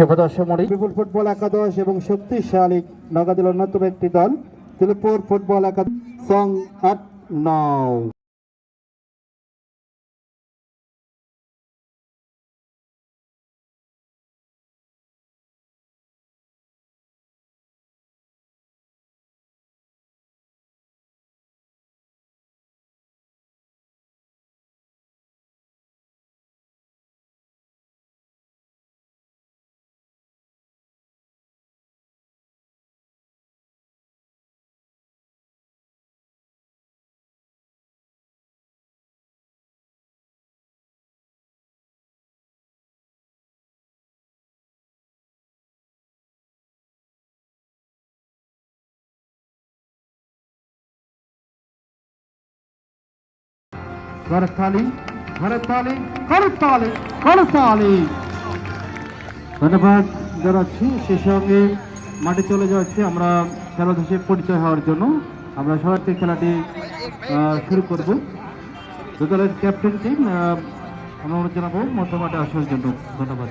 শুভদর্শমণি বিপুল football একাদশ এবং শক্তিশালী নগাদের অন্যতম একটি দল তিলপুর ফুটবল একাদশ। সং আট নও। করতালি করতালি করতালি করতালি ধন্যবাদ জানাচ্ছি। সে সঙ্গে মাঠে চলে যাচ্ছি আমরা খেলা দেশে পরিচয় হওয়ার জন্য। আমরা সবার থেকে খেলাটি শুরু করব। দু দলের ক্যাপ্টেন টিম আমরা জানাব মধ্যমাঠে আসার জন্য। ধন্যবাদ।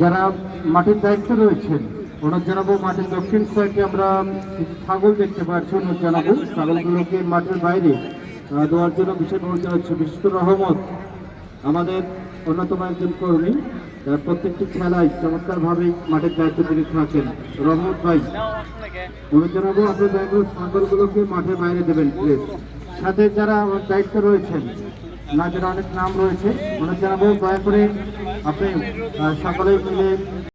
যারা মাটির দায়িত্বে রয়েছেন ওনার জানাব মাটির দক্ষিণ সাইডে আমরা ছাগল দেখতে পাচ্ছি ওনার জানাব। ছাগলগুলোকে মাঠের বাইরে দেওয়ার জন্য বিশেষ অনুরোধ জানাচ্ছি। বিশেষ রহমত আমাদের অন্যতম একজন কর্মী প্রত্যেকটি খেলায় চমৎকারভাবে মাঠের দায়িত্ব তিনি থাকেন। রহমত ভাই অনুরোধ জানাব আপনি দয়া করে ছাগলগুলোকে মাঠের বাইরে দেবেন প্লিজ সাথে যারা দায়িত্বে রয়েছেন না যারা অনেক নাম রয়েছে। ওনার জানাব দয়া করে আপনি সকলে মিলে